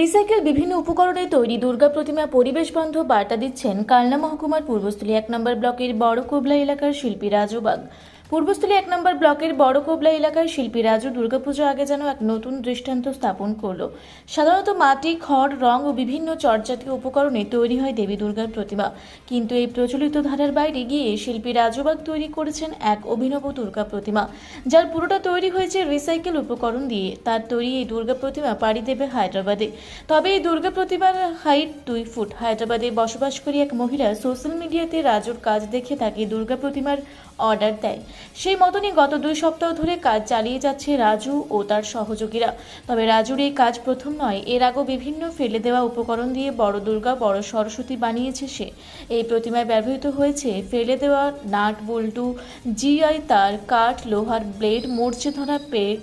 Recycle বিভিন্ন উপকরণে তৈরি দুর্গা প্রতিমা পরিবেশ বন্ধ বার্তা দিচ্ছেন কালনা মহকুমার পূর্বস্থলী এক নম্বর ব্লকের বড় কোবলা এলাকার শিল্পী রাজু বাগ। পূর্বস্থলী এক নম্বর ব্লকের বড় কোবলা এলাকার শিল্পী রাজু দুর্গাপুজো আগে যেন এক নতুন দৃষ্টান্ত স্থাপন করল। সাধারণত মাটি, খড়, রং ও বিভিন্ন চটজাতীয় উপকরণে তৈরি হয় দেবী দুর্গার প্রতিমা। কিন্তু এই প্রচলিত ধারার বাইরে গিয়ে শিল্পী রাজুবাগ তৈরি করেছেন এক অভিনব দুর্গা প্রতিমা। যার পুরোটা তৈরি হয়েছে রিসাইকেল উপকরণ দিয়ে। তার তৈরি এই দুর্গা প্রতিমা পাড়ি দেবে হায়দ্রাবাদে। তবে এই দুর্গা প্রতিমার হাইট দুই ফুট। হায়দ্রাবাদে বসবাসকারী এক মহিলা, সোশ্যাল মিডিয়াতে রাজুর কাজ দেখে তাকে দুর্গা প্রতিমার অর্ডার দেয়। সেই মতনই গত দুই সপ্তাহ ধরে কাজ চালিয়ে যাচ্ছে রাজু ও তার সহযোগীরা। তবে রাজুর এই কাজ প্রথম নয়, এর আগেও বিভিন্ন ফেলে দেওয়া উপকরণ দিয়ে বড় দুর্গা, বড় সরস্বতী বানিয়েছে সে। এই প্রতিমায় ব্যবহৃত হয়েছে ফেলে দেওয়া নাট, বল্টু, জিআই তার কাঠ, লোহার ব্লেড, মরচে ধরা পেগ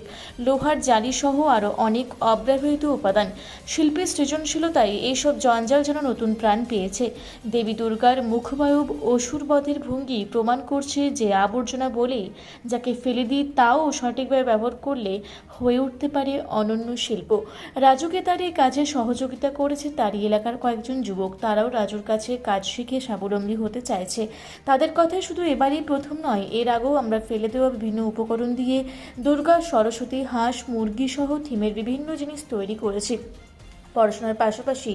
লোহার জালি সহ আরও অনেক অব্যবহৃত উপাদান। শিল্পীর সৃজনশীলতায় এইসব জঞ্জাল যেন নতুন প্রাণ পেয়েছে। দেবী দুর্গার মুখবায়ব অসুরবধের ভঙ্গি প্রমাণ করছে যে আবর্জনা বলেই যাকে ফেলে দিই তাও সঠিকভাবে ব্যবহার করলে হয়ে উঠতে পারে অনন্য শিল্প। রাজুকে তার এই কাজে সহযোগিতা করেছে তারই এলাকার কয়েকজন যুবক। তারাও রাজুর কাছে কাজ শিখে স্বাবলম্বী হতে চাইছে। তাদের কথায় শুধু এবারই প্রথম নয়, এর আগেও আমরা ফেলে দেওয়া বিভিন্ন উপকরণ দিয়ে দুর্গা, সরস্বতী, হাঁস মুরগি সহ থিমের বিভিন্ন জিনিস তৈরি করেছি। পড়াশোনার পাশাপাশি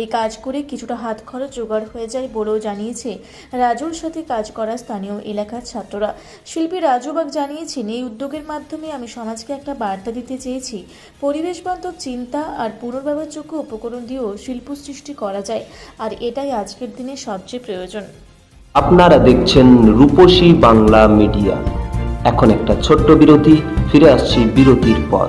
এই কাজ করে কিছুটা হাত খরচ জোগাড় হয়ে যায় বলেও জানিয়েছে রাজুর সাথে কাজ করা স্থানীয় এলাকার ছাত্ররা। শিল্পী রাজুবাগ জানিয়েছেন, এই উদ্যোগের মাধ্যমে আমি সমাজকে একটা বার্তা দিতে চেয়েছি। পরিবেশ বান্ধব চিন্তা আর পুনর্ব্যবহারযোগ্য উপকরণ দিয়েও শিল্প সৃষ্টি করা যায়, আর এটাই আজকের দিনে সবচেয়ে প্রয়োজন। আপনারা দেখছেন রূপসী বাংলা মিডিয়া। এখন একটা ছোট্ট বিরতি, ফিরে আসছি বিরতির পর।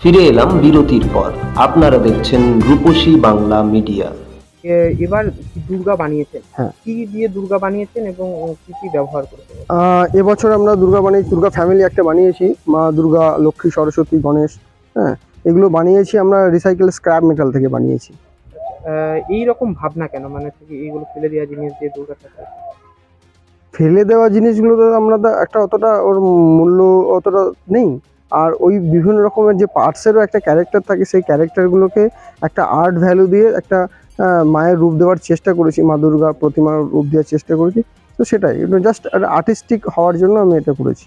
ফিরে এলাম বিরতির পর। আপনারা দেখছেন রূপসী বাংলা মিডিয়া। এবার দুর্গা বানিয়েছেন। হ্যাঁ। কি দিয়ে দুর্গা বানিয়েছেন এবং কি কি ব্যবহার করেছেন? এবছর আমরা দুর্গা বানিয়ে দুর্গা ফ্যামিলি একটা বানিয়েছি। মা দুর্গা লক্ষ্মী সরস্বতী গণেশ হ্যাঁ এগুলো বানিয়েছি আমরা রিসাইকেল স্ক্র্যাপ মেটাল থেকে বানিয়েছি। এই রকম ভাবনা কেন? মানে এইগুলো ফেলে দেওয়া জিনিস দিয়ে দুর্গা ফেলে দেওয়া জিনিসগুলো তো আমরা একটা অতটা ওর মূল্য অতটা নেই। আর ওই বিভিন্ন রকমের যে পার্টসেরও একটা ক্যারেক্টার থাকে সেই ক্যারেক্টারগুলোকে একটা আর্ট ভ্যালু দিয়ে একটা মায়ের রূপ দেওয়ার চেষ্টা করেছি মা দুর্গা প্রতিমার রূপ দেওয়ার চেষ্টা করেছি। তো সেটাই জাস্ট আর্টিস্টিক হওয়ার জন্য আমি এটা করেছি।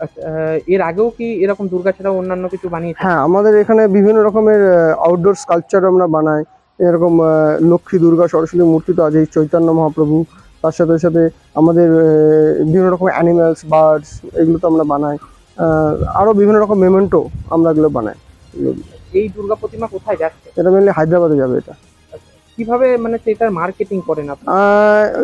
আচ্ছা, এর আগেও কি এরকম দুর্গা ছাড়া অন্যান্য কিছু বানিয়েছেন? হ্যাঁ আমাদের এখানে বিভিন্ন রকমের আউটডোর স্কাল্পচার আমরা বানাই। এরকম লক্ষ্মী দুর্গা সরস্বতী মূর্তি তো আছেই চৈতন্য মহাপ্রভু। তার সাথে সাথে আমাদের বিভিন্ন রকম অ্যানিম্যালস বার্ডস এগুলো তো আমরা বানাই। আহ, আরও বিভিন্ন রকম মেমেন্টো আমরা এগুলো বানাই। এই দুর্গা প্রতিমা কোথায় যাচ্ছে? এটা মেনলি হায়দ্রাবাদে যাবে এটা। কীভাবে মানে সেটার মার্কেটিং করেন আপনি?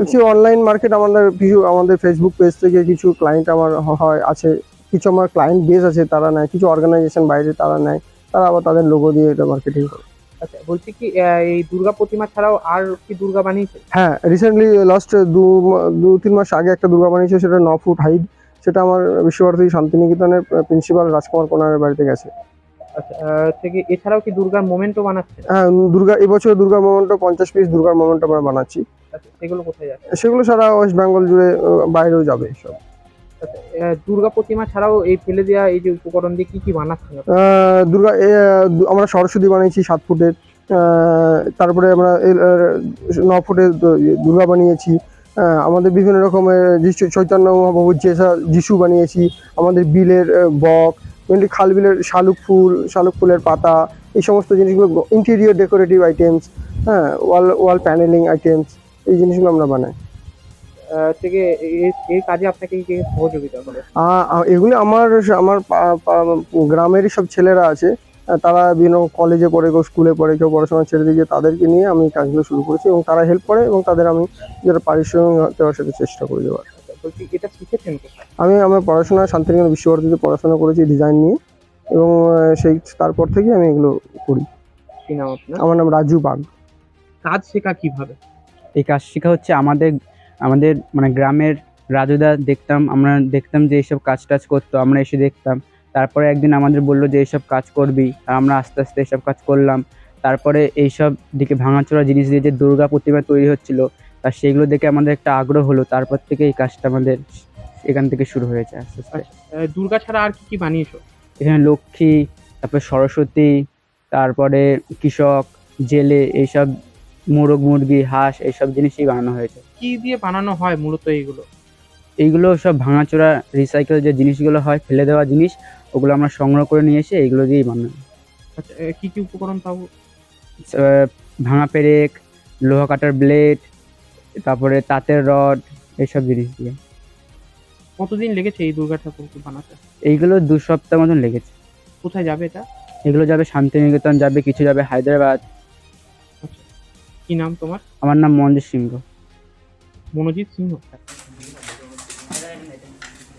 কিছু অনলাইন মার্কেট আমাদের কিছু আমাদের ফেসবুক পেজ থেকে কিছু ক্লায়েন্ট আমার হয় আছে। কিছু আমার ক্লায়েন্ট বেস আছে তারা নেয়। কিছু অর্গানাইজেশন বাইরে তারা নেয়। তারা আবার তাদের লোগো দিয়ে এটা মার্কেটিং করে। আচ্ছা বলছি কি এই দুর্গা প্রতিমা ছাড়াও আর কি দুর্গা বানিয়েছেন হ্যাঁ রিসেন্টলি লাস্ট দু দু তিন মাস আগে একটা দুর্গা বানিয়েছে সেটা ন ফুট হাইট সেটা আমার বিশ্বভারতী শান্তিনিকেতনের প্রিন্সিপাল রাজকুমার কোনারের বাড়িতে গেছে। আচ্ছা থেকে এছাড়াও কি দুর্গার মোমেন্টও হ্যাঁ দুর্গা এবছর দুর্গার মোমেন্টও পঞ্চাশ পিস দুর্গার মোমেন্ট আমরা বানাচ্ছি। আচ্ছা সেগুলো কোথায় যাচ্ছে? সেগুলো সারা ওয়েস্ট বেঙ্গল জুড়ে বাইরেও যাবে সব। আচ্ছা দুর্গা প্রতিমা ছাড়াও এই ফেলে দেওয়া এই যে উপকরণ দিয়ে কি কি বানাচ্ছেন দুর্গা এ, আমরা সরস্বতী বানিয়েছি সাত ফুটের তারপরে আমরা ন ফুটের দুর্গা বানিয়েছি। আমাদের বিভিন্ন রকমের যিশু চৈতন্য মহাপ্রভুর যে যিশু বানিয়েছি আমাদের বিলের বক মেনলি খাল বিলের শালুক ফুল শালুক ফুলের পাতা এই সমস্ত জিনিসগুলো ইন্টেরিয়র ডেকোরেটিভ আইটেমস হ্যাঁ ওয়াল ওয়াল প্যানেলিং আইটেমস এই জিনিসগুলো আমরা বানাই। থেকে এই কাজে আপনাকে কে সহযোগিতা করে? এগুলি আমার আমার গ্রামেরই সব ছেলেরা আছে। তারা বিভিন্ন কলেজে পড়ে কেউ স্কুলে পড়ে কেউ পড়াশোনা ছেড়ে দিয়ে তাদেরকে নিয়ে আমি কাজগুলো শুরু করেছি এবং তারা হেল্প করে এবং তাদের আমি যেটা পারিশ্রমিক দেওয়ার সাথে চেষ্টা করে দেওয়ার আমি আমার পড়াশোনা শান্তিনিকেতন বিশ্বভারতীতে পড়াশোনা করেছি ডিজাইন নিয়ে এবং সেই তারপর থেকে আমি এগুলো করি। আমার নাম রাজু বাগ। কাজ শেখা কীভাবে? এই কাজ শেখা হচ্ছে আমাদের আমাদের মানে গ্রামের রাজুদা দেখতাম আমরা দেখতাম যে এইসব কাজ টাজ করতো আমরা এসে দেখতাম। তারপরে একদিন আমাদের বলল যে এইসব কাজ করবি। আর আমরা আস্তে আস্তে এইসব কাজ করলাম। তারপরে এইসব দিকে ভাঙাচোরা জিনিস দিয়ে যে দুর্গা প্রতিমা তৈরি হচ্ছিল আর সেগুলো দেখে আমাদের একটা আগ্রহ হলো। তারপর থেকে এই কাজটা আমাদের এখান থেকে শুরু হয়েছে আস্তে আস্তে। আচ্ছা দুর্গা ছাড়া আর কি কি বানিয়েছো? এখানে লক্ষ্মী তারপরে সরস্বতী তারপরে কৃষক জেলে এইসব মোরগ মুরগি হাঁস এইসব জিনিসই বানানো হয়েছে। কি দিয়ে বানানো হয় মূলত এইগুলো? এইগুলো সব ভাঙাচোরা রিসাইকেল যে জিনিসগুলো হয় ফেলে দেওয়া জিনিস ওগুলো আমরা সংগ্রহ করে নিয়ে এসে এইগুলো দিয়েই বানাই। আচ্ছা কি কি উপকরণ পাবো? ভাঙা পেরেক লোহা কাটার ব্লেড তারপরে তাঁতের রড এইসব জিনিস দিয়ে। কতদিন লেগেছে এই দুর্গা ঠাকুরকে বানাতে? এইগুলো দু সপ্তাহ মতন লেগেছে। কোথায় যাবে এটা? এগুলো যাবে শান্তিনিকেতন যাবে কিছু যাবে হায়দ্রাবাদ। আচ্ছা কি নাম তোমার? আমার নাম মঞ্জু সিংহ। মনোজিৎ সিংহ।